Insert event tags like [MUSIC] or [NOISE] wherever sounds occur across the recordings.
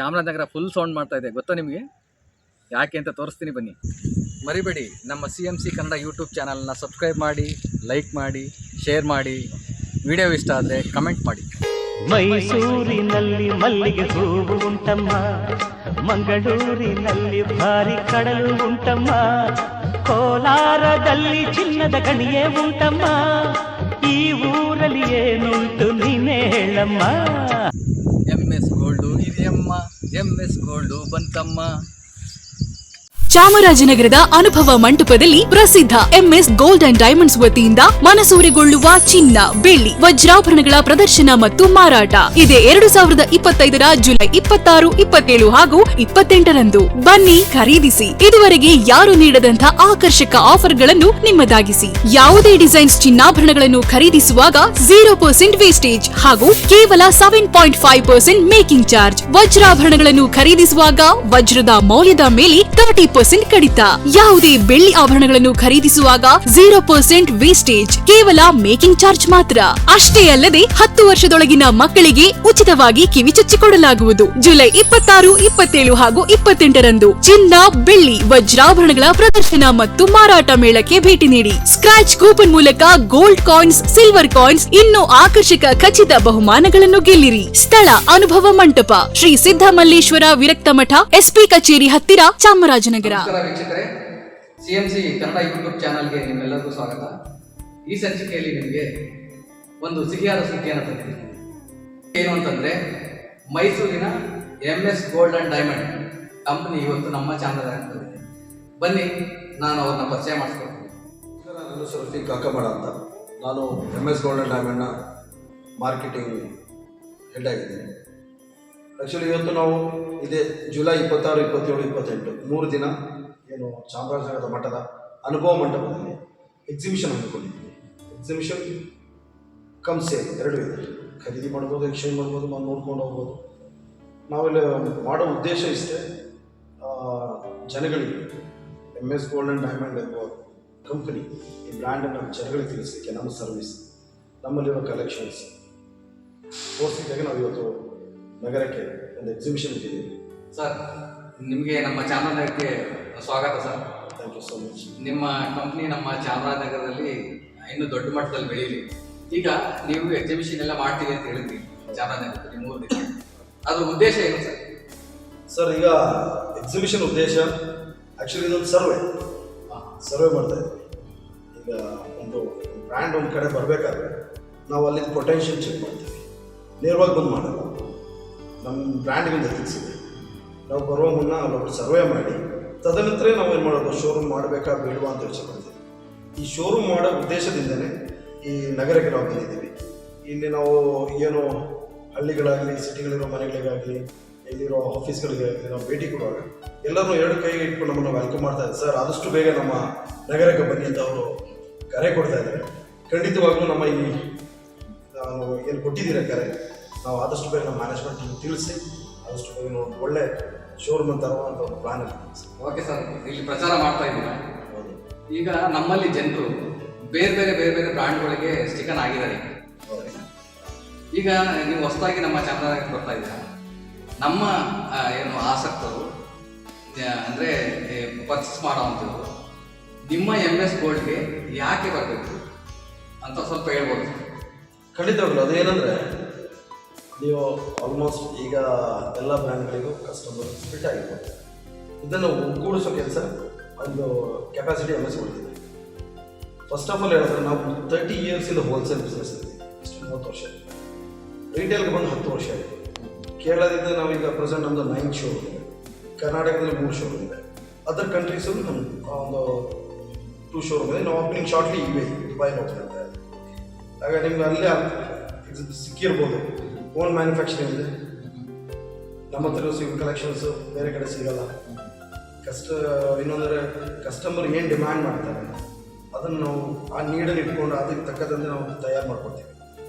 Chamarajanagar full sound ಮಾಡ್ತಾ ಇದೆ. ಗೊತ್ತಾ ನಿಮಗೆ? ಯಾಕೆ ಅಂತ ತೋರಿಸ್ತೀನಿ ಬನ್ನಿ. ಮರಿಬೇಡಿ. ನಮ್ಮ C M C Kannada YouTube ಚಾನಲ್ನ ಸಬ್ಸ್ಕ್ರೈಬ್ ಮಾಡಿ ಲೈಕ್ ಮಾಡಿ ಶೇರ್ ಮಾಡಿ. ವಿಡಿಯೋ ಇಷ್ಟ ಆದರೆ ಕಮೆಂಟ್ ಮಾಡಿ. ಮೈಸೂರಿನಲ್ಲಿ ಮಲ್ಲಿಗೆ ಹೂವು ಉಂಟಮ್ಮ. ಮಂಗಳೂರಿನಲ್ಲಿ ಭಾರಿ ಕಡಲು ಉಂಟಮ್ಮ. ಕೋಲಾರದಲ್ಲಿ ಚಿನ್ನದ ಗಣಿಯೇ ಉಂಟಮ್ಮ. ಈ ಊರಲ್ಲಿ ಏನುಂಟು ನೀನೇ ಹೇಳಮ್ಮ. M S gold M S gold ಬಂತಮ್ಮ. ಚಾಮರಾಜನಗರದ ಅನುಭವ ಮಂಟಪದಲ್ಲಿ ಪ್ರಸಿದ್ಧ ಎಂಎಸ್ ಗೋಲ್ಡ್ ಅಂಡ್ ಡೈಮಂಡ್ಸ್ ವತಿಯಿಂದ ಮನಸೂರೆಗೊಳ್ಳುವ ಚಿನ್ನ, ಬೆಳ್ಳಿ, ವಜ್ರಾಭರಣಗಳ ಪ್ರದರ್ಶನ ಮತ್ತು ಮಾರಾಟ. ಇದೆ ಎರಡು ಸಾವಿರದ ಇಪ್ಪತ್ತೈದರ ಜುಲೈ ಇಪ್ಪತ್ತಾರು, ಇಪ್ಪತ್ತೇಳು ಹಾಗೂ ಇಪ್ಪತ್ತೆಂಟರಂದು. ಬನ್ನಿ ಖರೀದಿಸಿ. ಇದುವರೆಗೆ ಯಾರು ನೀಡದಂತ ಆಕರ್ಷಕ ಆಫರ್ಗಳನ್ನು ನಿಮ್ಮದಾಗಿಸಿ. ಯಾವುದೇ ಡಿಸೈನ್ಸ್ ಚಿನ್ನಾಭರಣಗಳನ್ನು ಖರೀದಿಸುವಾಗ ಜೀರೋ ಪರ್ಸೆಂಟ್ ವೇಸ್ಟೇಜ್ ಹಾಗೂ ಕೇವಲ seven point five percent making charge. ವಜ್ರಾಭರಣಗಳನ್ನು ಖರೀದಿಸುವಾಗ ವಜ್ರದ ಮೌಲ್ಯದ ಮೇಲೆ ತರ್ಟಿ ಪರ್ಸೆಂಟ್ ಕಡಿತ. ಯಾವುದೇ ಬೆಳ್ಳಿ ಆಭರಣಗಳನ್ನು ಖರೀದಿಸುವಾಗ ಜೀರೋ ಪರ್ಸೆಂಟ್ ವೇಸ್ಟೇಜ್ ಕೇವಲ ಮೇಕಿಂಗ್ ಚಾರ್ಜ್ ಮಾತ್ರ. ಅಷ್ಟೇ ಅಲ್ಲದೆ ಹತ್ತು ವರ್ಷದೊಳಗಿನ ಮಕ್ಕಳಿಗೆ ಉಚಿತವಾಗಿ ಕಿವಿ ಚುಚ್ಚಿಕೊಡಲಾಗುವುದು ಜುಲೈ ಇಪ್ಪತ್ತಾರು, ಇಪ್ಪತ್ತೇಳು ಹಾಗೂ ಇಪ್ಪತ್ತೆಂಟರಂದು ಚಿನ್ನ, ಬೆಳ್ಳಿ, ವಜ್ರಾಭರಣಗಳ ಪ್ರದರ್ಶನ ಮತ್ತು ಮಾರಾಟ ಮೇಳಕ್ಕೆ ಭೇಟಿ ನೀಡಿ. ಸ್ಕ್ರಾಚ್ ಕೂಪನ್ ಮೂಲಕ ಗೋಲ್ಡ್ ಕಾಯಿನ್ಸ್ ಸಿಲ್ವರ್ ಕಾಯಿನ್ಸ್ ಇನ್ನೂ ಆಕರ್ಷಕ ಖಚಿತ ಬಹುಮಾನಗಳನ್ನು ಗೆಲ್ಲಿರಿ. ಸ್ಥಳ, ಅನುಭವ ಮಂಟಪ, ಶ್ರೀ ಸಿದ್ದಮಲ್ಲೇಶ್ವರ ವಿರಕ್ತ ಮಠ ಎಸ್ಪಿ ಕಚೇರಿ ಹತ್ತಿರ ಚಾಮರಾಜನಗರ. ನಮಸ್ಕಾರ. ವೀಕ್ಷಕರೇ. C M C Kannada YouTube ಚಾನಲ್ಗೆ ನಿಮ್ಮೆಲ್ಲರಿಗೂ ಸ್ವಾಗತ. ಈ ಸಂಚಿಕೆಯಲ್ಲಿ ನಿಮಗೆ ಒಂದು ಸಿಹಿಯಾದ ಸುದ್ದಿಯನ್ನು ತಂದಿದ್ದೀನಿ ಏನು ಅಂತಂದರೆ ಮೈಸೂರಿನ M S gold and diamond company ಇವತ್ತು ನಮ್ಮ ಚಾನಲ್ ಆಗ್ತದೆ ಬನ್ನಿ ನಾನು ಅವ್ರನ್ನ ಪರಿಚಯ ಮಾಡಿಸ್ಕೊಡ್ತೀನಿ. ನನ್ನ ಕಾಕಮಾಡ ಅಂತ. ನಾನು ಎಂ ಎಸ್ ಗೋಲ್ಡ್ ಆ್ಯಂಡ್ ಡೈಮಂಡ್ನ ಮಾರ್ಕೆಟಿಂಗ್ ಹೆಡ್ ಆಗಿದ್ದೀನಿ. ಆ್ಯಕ್ಚುಲಿ ಇವತ್ತು ನಾವು ಇದೇ ಜುಲೈ ಇಪ್ಪತ್ತಾರು, ಇಪ್ಪತ್ತೇಳು, ಇಪ್ಪತ್ತೆಂಟು. ಮೂರು ದಿನ ಏನು ಚಾಮರಾಜನಗರದ ಮಠದ ಅನುಭವ ಮಂಟಪದಲ್ಲಿ ಎಕ್ಸಿಬಿಷನ್ ಹಮ್ಮಿಕೊಂಡಿದ್ದೀವಿ ಎಕ್ಸಿಬಿಷನ್ ಕಮ್ ಸೇಲ್ ಎರಡು ಇದೆ. ಖರೀದಿ ಮಾಡ್ಬೋದು ಎಕ್ಸ್ಚೇಂಜ್ ಮಾಡ್ಬೋದು ನಾವು ನೋಡ್ಕೊಂಡು ಹೋಗ್ಬೋದು. ನಾವಿಲ್ಲಿ ಮಾಡೋ ಉದ್ದೇಶ ಇಷ್ಟೇ ಜನಗಳಿಗೆ M S gold and diamond ಎಂಬ ಕಂಪನಿ ಈ ಬ್ರ್ಯಾಂಡನ್ನು ಜನಗಳಿಗೆ ತಿಳಿಸಲಿಕ್ಕೆ ನಮ್ಮ ಸರ್ವಿಸ್ ನಮ್ಮಲ್ಲಿರೋ ಕಲೆಕ್ಷನ್ಸ್ ತೋರಿಸಿದಾಗ ನಾವು ಇವತ್ತು ನಗರಕ್ಕೆ ಒಂದು ಎಕ್ಸಿಬಿಷನ್ ಇಟ್ಟಿದ್ದೀವಿ ಸರ್ ನಿಮಗೆ ನಮ್ಮ ಚಾಮರಾಜನಗರಕ್ಕೆ ಸ್ವಾಗತ sir. Thank you so much ನಿಮ್ಮ ಕಂಪ್ನಿ ನಮ್ಮ ಚಾಮರಾಜನಗರದಲ್ಲಿ ಇನ್ನೂ ದೊಡ್ಡ ಮಟ್ಟದಲ್ಲಿ ಬೆಳೀಲಿ ಈಗ ನೀವು ಎಕ್ಸಿಬಿಷನ್ ಎಲ್ಲ ಮಾಡ್ತೀವಿ ಅಂತ ಹೇಳಿದ್ರಿ ಚಾಮರಾಜನಗರದಲ್ಲಿ ಮೂರು ದಿನ. ಅದ್ರ ಉದ್ದೇಶ ಏನು ಸರ್? ಸರ್ ಈಗ ಎಕ್ಸಿಬಿಷನ್ ಉದ್ದೇಶ ಆ್ಯಕ್ಚುಲಿ ಇದೊಂದು ಸರ್ವೆ ಸರ್ವೆ ಮಾಡ್ತಾ ಇದ್ದೀವಿ ಈಗ ಒಂದು ಬ್ರ್ಯಾಂಡ್ ಒಂದು ಕಡೆ ಬರಬೇಕಾದ್ರೆ ನಾವು ಅಲ್ಲಿ ಪೊಟೆನ್ಷಿಯಲ್ ಚೆಕ್ ಮಾಡ್ತೀವಿ. ನೇರವಾಗಿ ಬಂದು ಮಾಡಲ್ಲ ನಮ್ಮ ಬ್ರ್ಯಾಂಡ್ಗಳು ಇದೆ. ನಾವು ಬರುವ ಮುನ್ನ ಅಲ್ಲೊಂದು ಸರ್ವೆ ಮಾಡಿ, ತದನಂತರ ನಾವು ಏನು ಮಾಡೋದು? ಶೋರೂಮ್ ಮಾಡಬೇಕಾ, ಬೇಡವಾ ಅಂತ ಯೋಚನೆ ಈ ಶೋರೂಮ್ ಮಾಡೋ ಉದ್ದೇಶದಿಂದನೇ ಈ ನಗರಕ್ಕೆ ನಾವು ಬಂದಿದ್ದೀವಿ. ಇಲ್ಲಿ ನಾವು ಏನು ಹಳ್ಳಿಗಳಾಗಲಿ, ಸಿಟಿಗಳಿರೋ ಮನೆಗಳಿಗಾಗಲಿ, ಇಲ್ಲಿರೋ ಆಫೀಸ್ಗಳಿಗಾಗಲಿ ನಾವು ಭೇಟಿ ಕೊಡುವಾಗ ಎಲ್ಲರೂ ಎರಡು ಕೈ ಇಟ್ಕೊಂಡು ನಮ್ಮನ್ನು ವೆಲ್ಕಮ್ ಮಾಡ್ತಾ ಇದ್ದಾರೆ. ಸರ್, ಆದಷ್ಟು ಬೇಗ ನಮ್ಮ ನಗರಕ್ಕೆ ಬನ್ನಿ ಅಂತ ಅವರು ಕರೆ ಕೊಡ್ತಾ ಇದ್ದಾರೆ. ಖಂಡಿತವಾಗ್ಲೂ ನಮ್ಮ ಈ ನಾನು ಏನು ಕೊಟ್ಟಿದ್ದೀರ ಕರೆ? ನಾವು ಆದಷ್ಟು ಬೇಗ ನಮ್ಮ ಮ್ಯಾನೇಜ್ಮೆಂಟ್ ತಿಳಿಸಿ ಆದಷ್ಟು ಬೇಗ ಒಂದು ಒಳ್ಳೆ ಶೋರೂಮ್ ತರುವಂಥ ಒಂದು ಪ್ಲಾನ್ ಇದೆ ಓಕೆ ಸರ್ ಇಲ್ಲಿ ಪ್ರಚಾರ ಮಾಡ್ತಾ ಇದ್ದೀರಾ? ಹೌದು. ಈಗ ನಮ್ಮಲ್ಲಿ ಜನರು ಬೇರೆ ಬೇರೆ ಬೇರೆ ಬೇರೆ ಬ್ರ್ಯಾಂಡ್ಗಳಿಗೆ ಸ್ಟಿಕನ್ ಆಗಿದ್ದಾರೆ ಈಗ ನೀವು ಹೊಸದಾಗಿ ನಮ್ಮ ಚಾನಲ್ ಬರ್ತಾ ಇದ್ದೀರಾ? ನಮ್ಮ ಏನು ಆಸಕ್ತರು ಅಂದರೆ ಪರ್ಚೇಸ್ ಮಾಡೋವಂಥದ್ದು ನಿಮ್ಮ ಎಂ ಎಸ್ ಗೋಲ್ಡ್ಗೆ ಯಾಕೆ ಬರಬೇಕು? ಅಂತ ಸ್ವಲ್ಪ ಹೇಳ್ಬೋದು ಖಂಡಿತವಾಗ್ಲು ಅದೇನಂದರೆ ನೀವು ಆಲ್ಮೋಸ್ಟ್ ಈಗ ಎಲ್ಲ ಬ್ರ್ಯಾಂಡ್ಗಳಿಗೂ ಕಸ್ಟಮರ್ ಫಿಟ್ ಆಗಿರ್ಬೋದು. ಇದನ್ನು ಒಗ್ಗೂಡಿಸೋ ಕೆಲಸ ಒಂದು capacity M S first of all ಹೇಳಿದ್ರೆ ನಾವು ತರ್ಟಿ ಇಯರ್ಸಿಂದ ಹೋಲ್ಸೇಲ್ ಬಿಸ್ನೆಸ್ ಇದೆ ಇಷ್ಟು ಮೂವತ್ತು ವರ್ಷ. ರಿಟೇಲ್ಗೆ ಬಂದು ಹತ್ತು ವರ್ಷ ಆಯಿತು. ಕೇರಳದಿಂದ ನಾವೀಗ ಪ್ರೆಸೆಂಟ್ ನಮ್ಮದು ನೈನ್ ಶೋ ಇದೆ. ಕರ್ನಾಟಕದಲ್ಲಿ ಮೂರು ಶೋ ಇದೆ. ಅದರ್ ಕಂಟ್ರೀಸು ನಮ್ಮ ಒಂದು ಟೂ ಶೋ ಇದೆ. ನಾವು ಓಪನಿಂಗ್ ಶಾರ್ಟ್ಲಿ ಇವೆ ದುಬೈ ಹೋಗ್ತಾ ಆಗ ನಿಮ್ಗೆ ಅಲ್ಲೇ ಸಿಕ್ಕಿರ್ಬೋದು. ಓನ್ ಮ್ಯಾನುಫ್ಯಾಕ್ಚರಿಂಗ್ ಇದೆ. ನಮ್ಮ ಹತ್ರ ಸಿಗೋ ಕಲೆಕ್ಷನ್ಸು ಬೇರೆ ಕಡೆ ಸಿಗಲ್ಲ. ಕಸ್ಟ ಇನ್ನೊಂದರೆ ಕಸ್ಟಮರ್ ಏನು ಡಿಮ್ಯಾಂಡ್ ಮಾಡ್ತಾರೆ, ಅದನ್ನು ನಾವು ಆ ನೀಡಲ್ಲಿ ಇಟ್ಕೊಂಡು ಅದಕ್ಕೆ ತಕ್ಕದಂತೆ ನಾವು ತಯಾರು ಮಾಡ್ಕೊಡ್ತೀವಿ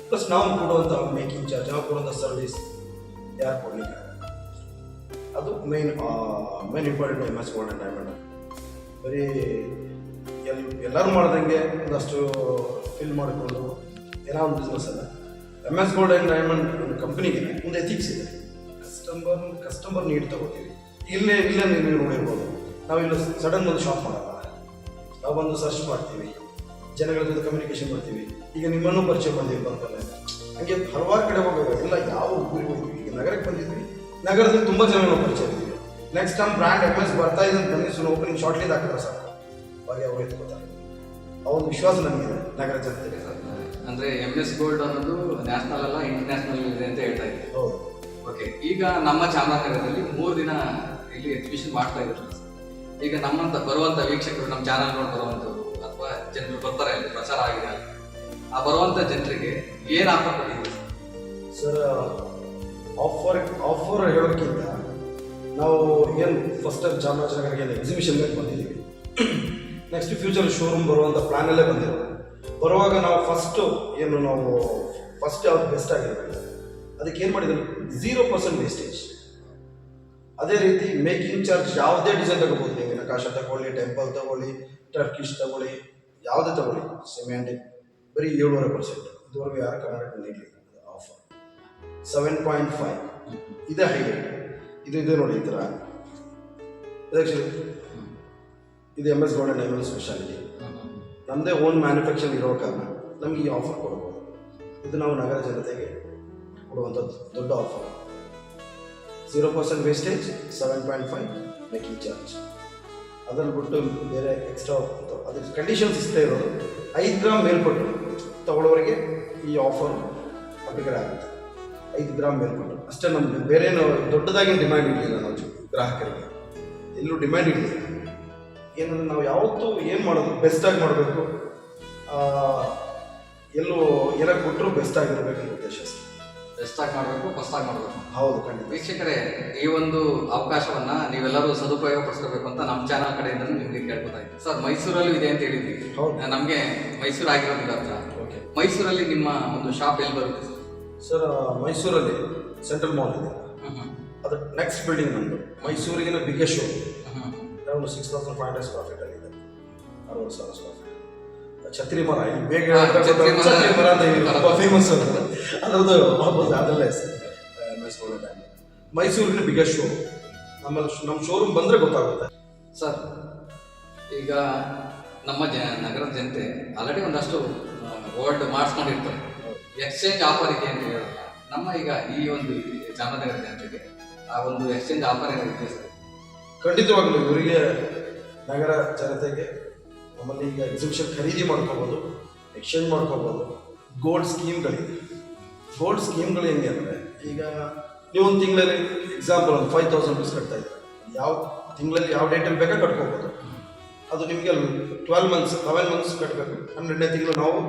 ಪ್ಲಸ್ ನಾವು ಕೊಡುವಂಥ ಮೇಕಿಂಗ್ ಚಾರ್ಜ್ ನಾವು ಕೊಡುವಂಥ ಸರ್ವಿಸ್ ಯಾರು ಕೊಡಲಿಕ್ಕೆ ಅದು main main important M S gold and diamond ಬರೀ ಎಲ್ ಎಲ್ಲರೂ ಮಾಡ್ದಂಗೆ ಒಂದಷ್ಟು ಫಿಲ್ ಮಾಡಿಕೊಂಡು, ಏನೋ ಒಂದು ಬಿಸ್ನೆಸ್ ಅಲ್ಲ. M S gold and diamond ಕಂಪ್ನಿಗೆ ಒಂದು ಎಥಿಕ್ಸ್ ಇದೆ. ಕಸ್ಟಮರ್ ಕಸ್ಟಮರ್ ನೀಡ್ ತಗೋತೀವಿ. ಇಲ್ಲೇ ಇಲ್ಲೇ ನೀವು ನೋಡಿರ್ಬೋದು. ನಾವು ಇಲ್ಲಿ ಸಡನ್ ಒಂದು ಶಾಪ್ ಮಾಡಲ್ಲ. ನಾವು ಬಂದು ಸರ್ಚ್ ಮಾಡ್ತೀವಿ. ಜನಗಳ ಜೊತೆ ಕಮ್ಯುನಿಕೇಶನ್ ಮಾಡ್ತೀವಿ. ಈಗ ನಿಮ್ಮನ್ನು ಪರಿಚಯ ಬಂದಿವಿ ಬಂದಲ್ಲ ಹಾಗೆ ಹಲವಾರು ಕಡೆ ಹೋಗೋದು ಇಲ್ಲ ಯಾವ ಊರಿಗೆ ಹೋಗ್ತೀವಿ? ಈಗ ನಗರಕ್ಕೆ ಬಂದಿದ್ವಿ ನಗರದಲ್ಲಿ ತುಂಬ ಜನಗಳು ಪರಿಚಯ ಇದ್ದೀವಿ. Next time brand M S ಬರ್ತಾ ಇದೆ ಅಂತ ಬಂದಿಸ್ ಓಪನಿಂಗ್ ಶಾರ್ಟ್ಲಿ ಹಾಕಿದ್ರೆ ಸಾಕು. ಹಾಗೆ ಅವ್ರು ಎತ್ಕೋತಾರೆ. ಒಂದು ವಿಶ್ವಾಸ ನಮಗಿದೆ ನಗರ ಜನತೆಗೆ. ಅಂದ್ರೆ ಎಂ ಎಸ್ ಗೋಲ್ಡ್ ಅನ್ನೋದು ನ್ಯಾಷನಲ್ ಅಲ್ಲ ಇಂಟರ್ನ್ಯಾಷನಲ್ ಇದೆ ಅಂತ ಹೇಳ್ತಾ ಇದ್ದೆ ಓಕೆ ಈಗ ನಮ್ಮ ಚಾಮರಾಜನಗರದಲ್ಲಿ ಮೂರು ದಿನ ಇಲ್ಲಿ ಎಕ್ಸಿಬಿಷನ್ ಮಾಡ್ತಾ ಇದ್ರು. ಈಗ ನಮ್ಮಂತ ಬರುವಂತ ವೀಕ್ಷಕರು ನಮ್ಮ ಚಾನಲ್ ನೋಡಿ ಬರುವಂತವ್ರು ಅಥವಾ ಜನರು ಬರ್ತಾರೆ ಅಲ್ಲಿ ಪ್ರಚಾರ ಆಗಿದೆ ಅಲ್ಲಿ. ಆ ಬರುವಂತ ಜನರಿಗೆ ಏನ್ ಆಫರ್ ಕೊಟ್ಟಿದ್ದೀವಿ ಸರ್ ಆಫರ್ ಆಫರ್ ಹೇಳೋಕ್ಕಿಂತ ನಾವು ಏನು ಫಸ್ಟ್ ಟೈಮ್ ಚಾಮರಾಜನಗರಿಗೆ ಎಕ್ಸಿಬಿಷನ್ಗೆ ಬಂದಿದ್ದೀವಿ. ನೆಕ್ಸ್ಟ್ ಫ್ಯೂಚರ್ ಶೋರೂಮ್ ಬರುವಂಥ ಪ್ಲ್ಯಾನಲ್ಲೇ ಬಂದಿರೋದು. ಬರುವಾಗ ನಾವು ಫಸ್ಟು ಏನು ನಾವು ಫಸ್ಟ್ ಅವ್ರು ಬೆಸ್ಟ್ ಆಗಿರಬೇಕು. ಅದಕ್ಕೆ ಏನು ಮಾಡಿದ್ರು? ಝೀರೋ ಪರ್ಸೆಂಟ್ ವೇಸ್ಟೇಜ್ ಅದೇ ರೀತಿ ಮೇಕಿಂಗ್ ಚಾರ್ಜ್ ಯಾವುದೇ ಡಿಸೈನ್ ತಗೋಬೋದು. ನೀವು ನಕಾಶ ತಗೊಳ್ಳಿ ಟೆಂಪಲ್ ತಗೊಳ್ಳಿ ಟರ್ಕಿಶ್ ತಗೊಳ್ಳಿ, ಯಾವುದೇ ತಗೊಳ್ಳಿ. ಸಿಮೆಂಟ್ ಬರೀ ಏಳುವರೆ ಪರ್ಸೆಂಟ್ ಇದುವರೆಗೂ ಯಾರು ಕರ್ನಾಟಕ ನೀಡಲಿಲ್ಲ ಆಫರ್ ಸೆವೆನ್ ಪಾಯಿಂಟ್ ಫೈವ್ ಇದೇ ಹೈಲೈಟ್ ಇದು ಇದೆ ನೋಡಿ ಈ ಥರ ಇದು ಎಂ ಎಸ್ ಗೌಡ ಸ್ಪೆಷಾಲಿಟಿ ನಮ್ಮದೇ ಓನ್ ಮ್ಯಾನುಫ್ಯಾಕ್ಚರ್ ಇರೋ ಕಾರಣ ನಮಗೆ ಈ ಆಫರ್ ಕೊಡ್ಬೋದು ಇದು ನಾವು ನಗರ ಜನತೆಗೆ ಕೊಡುವಂಥದ್ದು ದೊಡ್ಡ offer zero percent wastage seven point five making charge ಅದನ್ನು ಬಿಟ್ಟು ಬೇರೆ ಎಕ್ಸ್ಟ್ರಾ ಅದ್ರ ಕಂಡೀಷನ್ಸ್ ಇಷ್ಟೇ ಇರೋದು. ಐದು ಗ್ರಾಮ್ ಮೇಲ್ಪಟ್ಟು ತಗೊಳ್ಳೋರಿಗೆ ಈ ಆಫರ್ ಅಪ್ಲಿಕೇಟ್ ಆಗುತ್ತೆ. ಐದು ಗ್ರಾಮ್ ಮೇಲ್ಪಟ್ಟು. ಅಷ್ಟೇ ನಮಗೆ. ಬೇರೆ ದೊಡ್ಡದಾಗಿ ಡಿಮ್ಯಾಂಡ್ ಇರಲಿಲ್ಲ ನಾವು ಗ್ರಾಹಕರಿಗೆ. ಎಲ್ಲೂ ಡಿಮ್ಯಾಂಡ್ ಇರಲಿಲ್ಲ. ಏನಂದ್ರೆ ನಾವು ಯಾವತ್ತೂ ಏನು ಮಾಡೋದು ಬೆಸ್ಟಾಗಿ ಮಾಡಬೇಕು? ಎಲ್ಲೂ ಎಲ್ಲ ಕೊಟ್ಟರು ಬೆಸ್ಟ್ ಆಗಿರಬೇಕು ಅನ್ನೋ ಉದ್ದೇಶ ಎಷ್ಟಾಗಿ ಮಾಡಬೇಕು ಫಸ್ಟಾಗಿ ಮಾಡಬೇಕು. ಹೌದು ಖಂಡಿತ. ವೀಕ್ಷಕರೇ ಈ ಒಂದು ಅವಕಾಶವನ್ನ ನೀವೆಲ್ಲರೂ ಸದುಪಯೋಗ ಪಡಿಸ್ಕೋಬೇಕು ಅಂತ ನಮ್ಮ ಚಾನಲ್ ಕಡೆಯಿಂದ ನಿಮಗೆ ಕೇಳ್ಕೊತಾ ಇದ್ದೀನಿ. ಸರ್ ಮೈಸೂರಲ್ಲೂ ಇದೆ ಅಂತ ಹೇಳಿದ್ವಿ ಹೌದು. ನಮಗೆ ಮೈಸೂರು ಆಗಿರೋದಿಲ್ಲ ಹತ್ರ. ಓಕೆ. ಮೈಸೂರಲ್ಲಿ ನಿಮ್ಮ ಒಂದು ಶಾಪ್ ಎಲ್ಲಿ ಬರುತ್ತೆ ಸರ್? ಮೈಸೂರಲ್ಲಿ ಸೆಂಟ್ರಲ್ ಮಾಲ್ ಇದೆ. ಅದು ನೆಕ್ಸ್ಟ್ ಬಿಲ್ಡಿಂಗ್ ನಮ್ಮದು ಮೈಸೂರಿಗಿನ biggest show around six thousand five hundred square feet ಆಗಿದೆ ಅರವತ್ತು ಸಾವಿರ ಸ್ಕ್ವೇರ್ ಫೀಟ್ ಛತ್ರಿ ಮರ ಇಲ್ಲಿ ಬೇಗ ಛತ್ರಿ ಮರ. ಅಂತ ತುಂಬ ಫೇಮಸ್ ಅದರದ್ದು ವಾಪಸ್ ಅದರಲ್ಲೇ ಮೈಸೂರಿನ ಬಿಗ್ಗೆಸ್ಟ್ ಶೋ ನಮ್ಮಲ್ಲಿ ನಮ್ಮ ಶೋರೂಮ್ ಬಂದರೆ ಗೊತ್ತಾಗುತ್ತೆ. ಸರ್ ಈಗ ನಮ್ಮ ಜ ನಗರದ ಜನತೆ ಆಲ್ರೆಡಿ ಒಂದಷ್ಟು ಓಲ್ಡ್ ಮಾಡಿಸ್ಕೊಂಡಿರ್ತಾರೆ ಎಕ್ಸ್ಚೇಂಜ್ ಆಫರ್ ಇದೆ ಅಂತ ಹೇಳೋದು ನಮ್ಮ ಈಗ ಈ ಒಂದು ಚಾಮರಾಜನಗರ ಜನತೆಗೆ ಆ ಒಂದು ಎಕ್ಸ್ಚೇಂಜ್ ಆಫರ್ ಏನಿದೆ ಸರ್? ಖಂಡಿತವಾಗಲೂ ಇವರಿಗೆ ನಗರ ಜನತೆಗೆ ನಮ್ಮಲ್ಲಿ ಈಗ ಎಕ್ಸಿಬಿಷನ್ ಖರೀದಿ ಮಾಡ್ಕೋಬೋದು ಎಕ್ಸ್ಚೇಂಜ್ ಮಾಡ್ಕೋಬೋದು ಗೋಲ್ಡ್ ಸ್ಕೀಮ್ಗಳಿದೆ ಗೋಲ್ಡ್ ಸ್ಕೀಮ್ಗಳು ಹೆಂಗೆ ಅಂದರೆ, ಈಗ ನೀವು ಒಂದು ತಿಂಗಳಲ್ಲಿ ಎಕ್ಸಾಂಪಲ್ ಒಂದು ಫೈವ್ ತೌಸಂಡ್ ರುಪೀಸ್ ಕಟ್ತಾ ಇದ್ದೀರಿ. ಯಾವ ತಿಂಗಳಲ್ಲಿ ಯಾವ ಡೇಟಲ್ಲಿ ಬೇಕಾ ಕಟ್ಕೋಬೋದು. ಅದು ನಿಮಗೆ ಟ್ವೆಲ್ ಮಂತ್ಸ್ ಲೆವೆನ್ ಮಂತ್ಸ್ ಕಟ್ಟಬೇಕು ಹನ್ನೆರಡನೇ ತಿಂಗಳು ನಾವು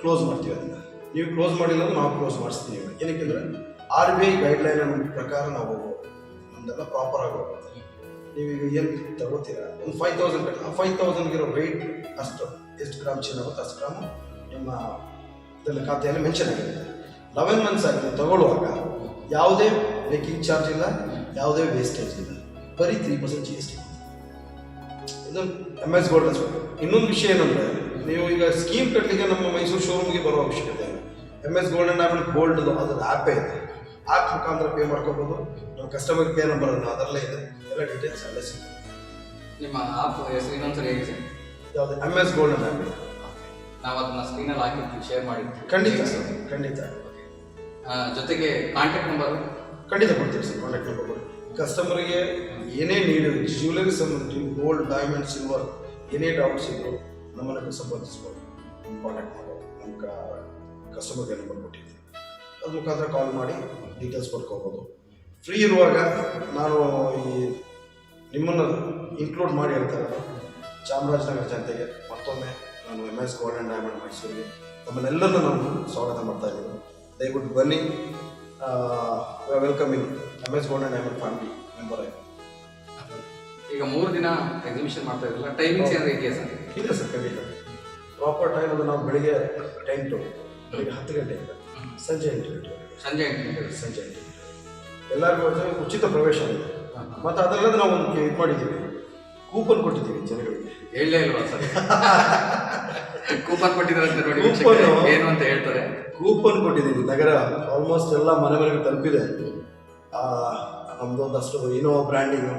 ಕ್ಲೋಸ್ ಮಾಡ್ತೀವಿ ಅದನ್ನು. ನೀವು ಕ್ಲೋಸ್ ಮಾಡಿಲ್ಲ ಅಂದ್ರೆ ನಾವು ಕ್ಲೋಸ್ ಮಾಡಿಸ್ತೀವಿ. ಏನಕ್ಕೆ ಅಂದರೆ ಆರ್ ಬಿ ಐ ಗೈಡ್ಲೈನ್ ಪ್ರಕಾರ ನಾವು ನಮ್ದೆಲ್ಲ ಪ್ರಾಪರ್ ಆಗಿ ನೀವೀಗ ಏನು ತಗೋತೀರಾ? ಒಂದು ಫೈವ್ ತೌಸಂಡ್ ಆ ಫೈವ್ ತೌಸಂಡ್ಗಿರೋ ರೇಟ್ ಅಷ್ಟು, ಎಷ್ಟು ಗ್ರಾಮ್ ಚಿನ್ನ ಬರುತ್ತೆ ಅಷ್ಟು ಗ್ರಾಮ್ ನಿಮ್ಮ ಇದರಲ್ಲಿ ಖಾತೆಯಲ್ಲಿ ಮೆನ್ಷನ್ ಆಗಿದೆ ಲೆವೆನ್ ಮಂತ್ಸ್ ಆಗಿದೆ ತಗೊಳ್ಳುವಾಗ ಯಾವುದೇ ಮೇಕಿಂಗ್ ಚಾರ್ಜ್ ಇಲ್ಲ, ಯಾವುದೇ ವೇಸ್ಟೇಜ್ ಇಲ್ಲ. ಬರೀ three percent G S T ಇದು ಎಂ ಎಸ್ ಗೋಲ್ಡ್ ಇನ್ನೊಂದು ವಿಷಯ ಏನಂದರೆ, ನೀವು ಈಗ ಸ್ಕೀಮ್ ಕಟ್ಟಲಿಕ್ಕೆ ನಮ್ಮ ಮೈಸೂರು ಶೋರೂಮ್ಗೆ ಬರೋ ಅವಶ್ಯಕತೆ ಇಲ್ಲ. ಎಂ ಎಸ್ ಗೋಲ್ಡ್ ಆ್ಯಂಡ್ ಆಮೇಲೆ ಗೋಲ್ಡ್ ಅದ್ರ ಆ್ಯಪೇ ಇದೆ. ಆ್ಯಪ್ ಮುಖಾಂತರ ಪೇ ಮಾಡ್ಕೋಬೋದು. ನಮ್ಮ ಕಸ್ಟಮರ್ ಪೇ ನಂಬರ್ ಅದರಲ್ಲೇ ಇದೆ. ಎಲ್ಲ ಡೀಟೇಲ್ಸ್ ಅಲ್ಲೇ ಸಿಗುತ್ತೆ ನಿಮ್ಮ ಆಪ್ ಹೆಸರು ಇನ್ನೊಂದ್ಸರಿ ಹೇಳಿ ಸರ್. ಯಾವುದು? ಎಂ ಎಸ್ ಗೋಲ್ಡ್ ಅಂತ ಹೇಳಿ ನಾವು ಅದನ್ನ ಸ್ಕ್ರೀನಲ್ಲಿ ಹಾಕಿರ್ತೀವಿ ಶೇರ್ ಮಾಡಿರ್ತೀವಿ. ಖಂಡಿತ ಸರ್ ಖಂಡಿತ. ಆ, ಜೊತೆಗೆ ಕಾಂಟ್ಯಾಕ್ಟ್ ನಂಬರ್ ಖಂಡಿತ ಕೊಡ್ತೀವಿ ಸರ್ ಕಾಂಟ್ಯಾಕ್ಟ್ ನಂಬರ್ ಕೊಡಿ. ಕಸ್ಟಮರ್ಗೆ ಏನೇ ನೀಡು ಜ್ಯುವೆಲರಿ ಸಂಬಂಧಿ ಗೋಲ್ಡ್ ಡೈಮಂಡ್ ಸಿಲ್ವರ್ ಏನೇ ಡೌಟ್ಸ್ ಇದ್ರು ನಮ್ಮನ್ನು ಸಂಪರ್ಕಿಸ್ಬೋದು. ಕಾಂಟ್ಯಾಕ್ಟ್ ಮಾಡ್ಬೋದು ನಮ್ಮ ಕಸ್ಟಮರ್ಗೆ ನಂಬರ್ ಕೊಟ್ಟಿದ್ದೀವಿ ಅದ್ರ ಮುಖಾಂತರ ಕಾಲ್ ಮಾಡಿ ಡೀಟೇಲ್ಸ್ ಪಡ್ಕೋಬೋದು. ಫ್ರೀ ಇರುವಾಗ ನಾನು ಈ ನಿಮ್ಮನ್ನು ಇನ್ಕ್ಲೂಡ್ ಮಾಡಿ ಹೇಳ್ತಾರೆ ಚಾಮರಾಜನಗರ ಜನತೆಗೆ ಮತ್ತೊಮ್ಮೆ ನಾನು M S gold and diamond ಮೈಸೂರಿಗೆ ತಮ್ಮನ್ನೆಲ್ಲರನ್ನೂ ನಾನು ಸ್ವಾಗತ ಮಾಡ್ತಾ ಇದ್ದೀನಿ. ದಯವಿಟ್ಟು ಬನ್ನಿ. Welcoming M S gold and diamond family member ಆಗಿ. ಈಗ ಮೂರು ದಿನ ಎಕ್ಸಿಬಿಷನ್ ಮಾಡ್ತಾ ಇದ್ದಾರೆ ಟೈಮಿಂಗ್ಸ್ ಏನಾದ್ರು ಇದೆಯಾ ಸರ್? ಇದೆ ಸರ್ ಖಂಡಿತ. ಪ್ರಾಪರ್ ಟೈಮ್ ಅದು ನಾವು ಬೆಳಿಗ್ಗೆ ಟೆನ್ ಟು ಬೆಳಿಗ್ಗೆ ಹತ್ತು ಗಂಟೆಯಿಂದ ಸಂಜೆ ಎಂಟು ಗಂಟೆ ಸಂಜೆ ಎಂಟು ಗಂಟೆ ಸಂಜೆ ಎಂಟು ಗಂಟೆ ಎಲ್ಲರಿಗೂ ಉಚಿತ ಪ್ರವೇಶ ಇದೆ ಮತ್ತು ಅದಲ್ಲದೆ ನಾವು ಒಂದು ಇದು ಮಾಡಿದ್ದೀವಿ. ಕೂಪನ್ ಕೊಟ್ಟಿದ್ದೀವಿ ಜನಗಳಿಗೆ. ಹೇಳಲೇ ಇಲ್ವಾ ಸರ್? ಕೂಪನ್ ಕೊಟ್ಟಿದ್ದಾರೆ ನೋಡಿ ಕೂಪನ್ ಏನು ಅಂತ ಹೇಳ್ತಾರೆ? ಕೂಪನ್ ಕೊಟ್ಟಿದ್ದೀವಿ. ನಗರ ಆಲ್ಮೋಸ್ಟ್ ಎಲ್ಲ ಮನೆ ಮನೆಗೆ ತಲುಪಿದೆ ನಮ್ಮದೊಂದು ಅಷ್ಟು ಇನೋವಾ ಬ್ರ್ಯಾಂಡಿಂಗು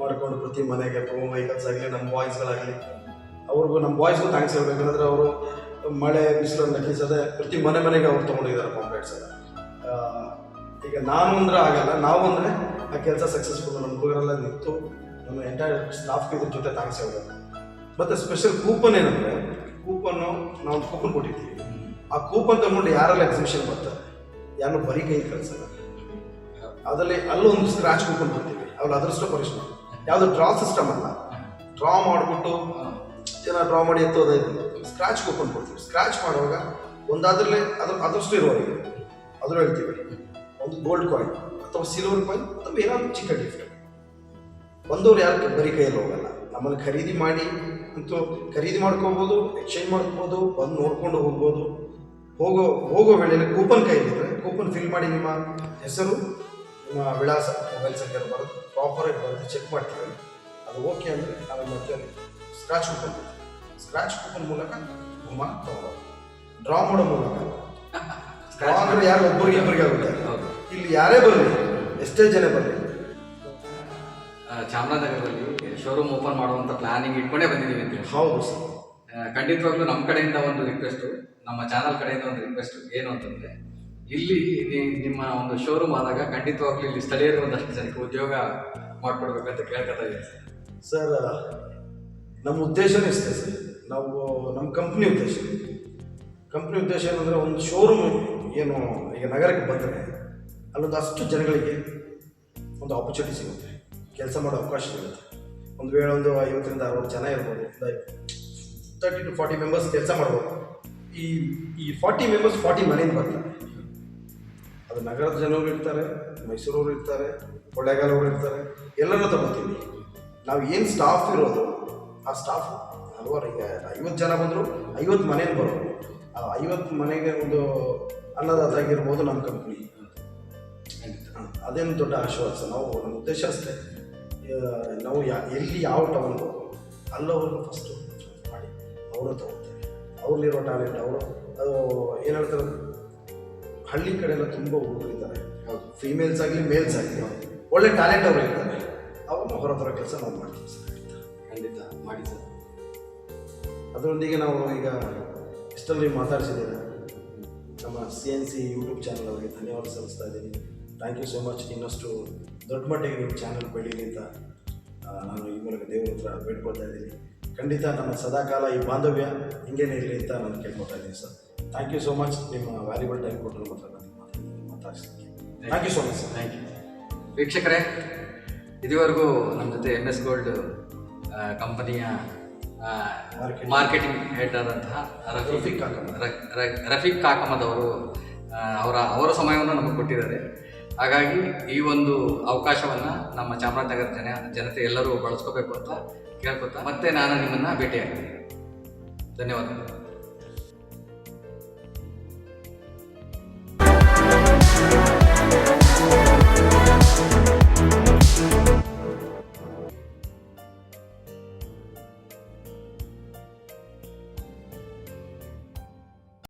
ಮಾಡಿಕೊಂಡು ಪ್ರತಿ ಮನೆಗೆ ಪ್ರೊ ವೆಹಿಕಲ್ಸ್ ಆಗಲಿ ನಮ್ಮ ಬಾಯ್ಸ್ಗಳಾಗಲಿ ಅವ್ರಿಗೂ ನಮ್ಮ ಬಾಯ್ಸ್ಗೂ ಥ್ಯಾಂಕ್ಸ್ ಹೇಳ್ಬೇಕಂದ್ರೆ ಅವರು ಮಳೆ ಬಿಸಿಲನ್ನು ಲೆಕ್ಕಿಸದೆ ಪ್ರತಿ ಮನೆ ಮನೆಗೆ ಅವ್ರು ತೊಗೊಂಡಿದ್ದಾರೆ ಎಲ್ಲ. ಆ, ಈಗ ನಾನು ಅಂದ್ರೆ ಆಗಲ್ಲ, ನಾವು ಅಂದರೆ ಆ ಕೆಲಸ ಸಕ್ಸಸ್ಫುಲ್ ನಮ್ಮ ಹುಡುಗರೆಲ್ಲ ನಿಂತು ನಮ್ಮ ಎಂಟೈರ್ ಸ್ಟಾಫ್ ಇದ್ರ ಜೊತೆ ಥ್ಯಾಂಕ್ಸ್ ಹೇಳ್ಬೇಕು ಮತ್ತು ಸ್ಪೆಷಲ್ ಕೂಪನ್ ಏನಂದರೆ ಕೂಪನ್ನು ನಾವು ಕೂಪನ್ ಕೊಟ್ಟಿರ್ತೀವಿ. ಆ ಕೂಪನ್ ತಗೊಂಡು ಯಾರೆಲ್ಲ ಎಕ್ಸಿಬಿಷನ್ ಬರ್ತಾರೆ ಯಾರು ಬರೀ ಕೈ ಕಳಿಸಲ್ಲ. ಅದರಲ್ಲಿ ಅಲ್ಲೊಂದು ಸ್ಕ್ರಾಚ್ ಕೂಪನ್ ಕೊಡ್ತೀವಿ. ಅವ್ರು ಅದೃಷ್ಟ ಪರಿಶ್ರಮ ಯಾವುದು ಡ್ರಾ ಸಿಸ್ಟಮ್ ಅಲ್ಲ ಡ್ರಾ ಮಾಡಿಬಿಟ್ಟು ಜನ ಡ್ರಾ ಮಾಡಿ ಎತ್ತೋದೈದು ಸ್ಕ್ರಾಚ್ ಕೂಪನ್ ಕೊಡ್ತೀವಿ. ಸ್ಕ್ರಾಚ್ ಮಾಡುವಾಗ ಒಂದಾದ್ರಲ್ಲೇ ಅದ್ರ ಅದೃಷ್ಟ ಇರುವವರಿಗೆ ಅದ್ರ ಹೇಳ್ತೀವಿ. ಒಂದು ಗೋಲ್ಡ್ ಕಾಯಿನ್ ಅಥವಾ ಸಿಲ್ವರ್ ಕಾಯಿನ್ ಅಥವಾ ಏನಾದರೂ ಚಿಕ್ಕ ಗಿಫ್ಟ್ ಬಂದವ್ರು ಯಾರು ಬರೀ ಕೈಯಲ್ಲಿ ಹೋಗಲ್ಲ. ನಮ್ಮನ್ನು ಖರೀದಿ ಮಾಡಿ ಅಂತೂ ಖರೀದಿ ಮಾಡ್ಕೋಬೋದು ಎಕ್ಸ್ಚೇಂಜ್ ಮಾಡ್ಕೋಬೋದು ಬಂದು ನೋಡ್ಕೊಂಡು ಹೋಗ್ಬೋದು. ಹೋಗೋ ಹೋಗೋ ವೇಳೆಯಲ್ಲಿ ಕೂಪನ್ ಕೈಲಿದ್ರೆ ಕೂಪನ್ ಫಿಲ್ ಮಾಡಿ ನಿಮ್ಮ ಹೆಸರು ನಿಮ್ಮ ವಿಳಾಸ ಮೊಬೈಲ್ ಸಂಖ್ಯೆ ಬರುತ್ತೆ. ಪ್ರಾಪರಾಗಿ ಬರುತ್ತೆ ಚೆಕ್ ಮಾಡ್ತೀವಿ. ಅದು ಓಕೆ ಅಂದರೆ ನಾವು ಮತ್ತೆ ಸ್ಕ್ರಾಚ್ ಕೂಪನ್ ಸ್ಕ್ರಾಚ್ ಕೂಪನ್ ಮೂಲಕ ಬಹುಮಾನ ತಗೋಬೋದು ಡ್ರಾ ಮಾಡೋ ಮೂಲಕ. [LAUGHS] ಡ್ರಾ ಅಂದರೆ ಯಾರು ಒಬ್ಬರಿಗೆ ಇಬ್ಬರಿಗೆ ಆಗುತ್ತೆ. ಇಲ್ಲಿ ಯಾರೇ ಬರಲಿ ಎಷ್ಟೇ ಜನ ಬರಲಿ. ಚಾಮರಾಜನಗರದಲ್ಲಿ ಶೋರೂಮ್ ಓಪನ್ ಮಾಡುವಂತ ಪ್ಲಾನಿಂಗ್ ಇಟ್ಕೊಂಡೇ ಬಂದಿದ್ದೀವಿ ಅಂತ ಹೌದು ಸರ್. ಖಂಡಿತವಾಗ್ಲೂ ನಮ್ಮ ಕಡೆಯಿಂದ ಒಂದು ರಿಕ್ವೆಸ್ಟು ನಮ್ಮ ಚಾನಲ್ ಕಡೆಯಿಂದ ಒಂದು ರಿಕ್ವೆಸ್ಟ್ ಏನು ಅಂತಂದ್ರೆ ಇಲ್ಲಿ ನಿಮ್ಮ ಒಂದು ಶೋರೂಮ್ ಆದಾಗ ಖಂಡಿತವಾಗ್ಲೂ ಇಲ್ಲಿ ಸ್ಥಳೀಯರು ಒಂದಷ್ಟು ಜನಕ್ಕೆ ಉದ್ಯೋಗ ಮಾಡಿಕೊಡ್ಬೇಕಂತ ಕೇಳ್ಕೊತಾ ಇದ್ದೀನಿ ಸರ್. ಸರ್ ನಮ್ಮ ಉದ್ದೇಶನೇ ಇಷ್ಟೇ ಸರ್. ನಾವು ನಮ್ಮ ಕಂಪ್ನಿ ಉದ್ದೇಶ. ಕಂಪ್ನಿ ಉದ್ದೇಶ ಏನಂದರೆ ಒಂದು ಶೋರೂಮ್ ಏನು ಈಗ ನಗರಕ್ಕೆ ಬಂದರೆ ಅಲ್ಲೊಂದು ಅಷ್ಟು ಜನಗಳಿಗೆ ಒಂದು ಆಪರ್ಚುನಿಟಿ ಸಿಗುತ್ತೆ. ಕೆಲಸ ಮಾಡೋ ಅವಕಾಶ ಸಿಗುತ್ತೆ. ಒಂದು ವೇಳೆ ಒಂದು ಐವತ್ತರಿಂದ ಅರವತ್ತು ಜನ ಇರ್ಬೋದು ತರ್ಟಿ ಟು ಫಾರ್ಟಿ ಮೆಂಬರ್ಸ್ ಕೆಲಸ ಮಾಡ್ಬೋದು. ಈ ಈ ಫಾರ್ಟಿ ಮೆಂಬರ್ಸ್ ಫಾರ್ಟಿ ಮನೆಯಿಂದ ಬರ್ತಾರೆ. ಅದು ನಗರದ ಜನರು ಇರ್ತಾರೆ, ಮೈಸೂರವರು ಇರ್ತಾರೆ, ಕೊಳ್ಳೇಗಾಲವರು ಇರ್ತಾರೆ ಎಲ್ಲರೂ ತಗೋತೀವಿ ನಾವು ಏನು ಸ್ಟಾಫ್ ಇರೋದು, ಆ ಸ್ಟಾಫ್ ಹಲವಾರು ಈಗ ಐವತ್ತು ಜನ ಬಂದರು, ಐವತ್ತು ಮನೆಯಿಂದ ಬರೋದು ಆ ಐವತ್ತು ಮನೆಗೆ ಒಂದು ಅನ್ನದಾತಾಗಿರ್ಬೋದು ನಮ್ಮ ಕಂಪ್ನಿ ಅದೇನು ದೊಡ್ಡ ಆಶ್ವಾಸ? ನಾವು ನಮ್ಮ ಉದ್ದೇಶ ಅಷ್ಟೇ. ನಾವು ಯಾ ಎಲ್ಲಿ ಯಾವ ಟೌನ್ ಅಲ್ಲವ್ರನ್ನ ಫಸ್ಟು ಮಾಡಿ ಅವರು ತಗೋತಾರೆ ಅವ್ರಲ್ಲಿರೋ ಟ್ಯಾಲೆಂಟ್ ಅವರು ಅದು ಏನು ಹೇಳ್ತಾರೆ? ಹಳ್ಳಿ ಕಡೆ ಎಲ್ಲ ತುಂಬ ಹುಡುಗರು ಇದ್ದಾರೆ. ಹೌದು. ಫೀಮೇಲ್ಸ್ ಆಗಲಿ ಮೇಲ್ಸ್ ಆಗಲಿ ಒಳ್ಳೆ ಟ್ಯಾಲೆಂಟ್ ಅವರು ಇರ್ತಾರೆ ಅವ್ರನ್ನ ಹೊರತರೋ ಕೆಲಸ ನಾವು ಮಾಡ್ತೀವಿ ಸರ್. ಖಂಡಿತ. ಮಾಡಿ ಸರ್. ಅದರೊಂದಿಗೆ ನಾವು ಈಗ ಇಷ್ಟಲ್ಲಿ ಮಾತಾಡಿಸಿದ್ದೀರ ನಮ್ಮ C N C YouTube channel ಅವರಿಗೆ ಧನ್ಯವಾದ ಸಲ್ಲಿಸ್ತಾ ಇದ್ದೀನಿ. ಥ್ಯಾಂಕ್ ಯು ಸೋ ಮಚ್ ಇನ್ನಷ್ಟು ದೊಡ್ಡ ಮಟ್ಟಿಗೆ ನಿಮ್ಮ ಚಾನಲ್ ಬೆಳೀಲಿ ಅಂತ ನಾನು ಈ ಮೂಲಕ ದೇವರ ಹತ್ರ ಬೇಡ್ಕೊಳ್ತಾ ಇದ್ದೀನಿ. ಖಂಡಿತ ನಮ್ಮ ಸದಾಕಾಲ ಈ ಬಾಂಧವ್ಯ ಹಿಂಗೇನೇ ಇರಲಿ ಅಂತ ನಾನು ಕೇಳ್ಕೊತಾ ಇದ್ದೀನಿ sir thank you so much ನಿಮ್ಮ ವ್ಯಾಲ್ಯೂಬಲ್ ಟೈಮ್ ಕೊಟ್ಟರು ಮಾತ್ರ ನಾನು ಮಾತಾಡ್ತೀನಿ thank you so much sir thank you ವೀಕ್ಷಕರೇ ಇದುವರೆಗೂ ನಮ್ಮ ಜೊತೆ ಎಂ ಎಸ್ ಗೋಲ್ಡ್ ಕಂಪನಿಯ. ಮಾರ್ಕೆಟಿಂಗ್ ಹೆಡ್ ಆದಂತಹ ರಫೀಕ್ ರಫೀಕ್ ರಫಿಕ್ ಕಾಕಮದವರು ಅವರ ಅವರ ಸಮಯವನ್ನು ನಮಗೆ ಕೊಟ್ಟಿದ್ದಾರೆ. ಹಾಗಾಗಿ ಈ ಒಂದು ಅವಕಾಶವನ್ನು ನಮ್ಮ ಚಾಮರಾಜನಗರ ಜನ, ಜನತೆ ಎಲ್ಲರೂ ಬಳಸ್ಕೋಬೇಕು ಅಂತ ಕೇಳ್ಕೊತಾ ಮತ್ತೆ ನಾನು ನಿಮ್ಮನ್ನು ಭೇಟಿಯಾಗ್ತೀನಿ. ಧನ್ಯವಾದಗಳು.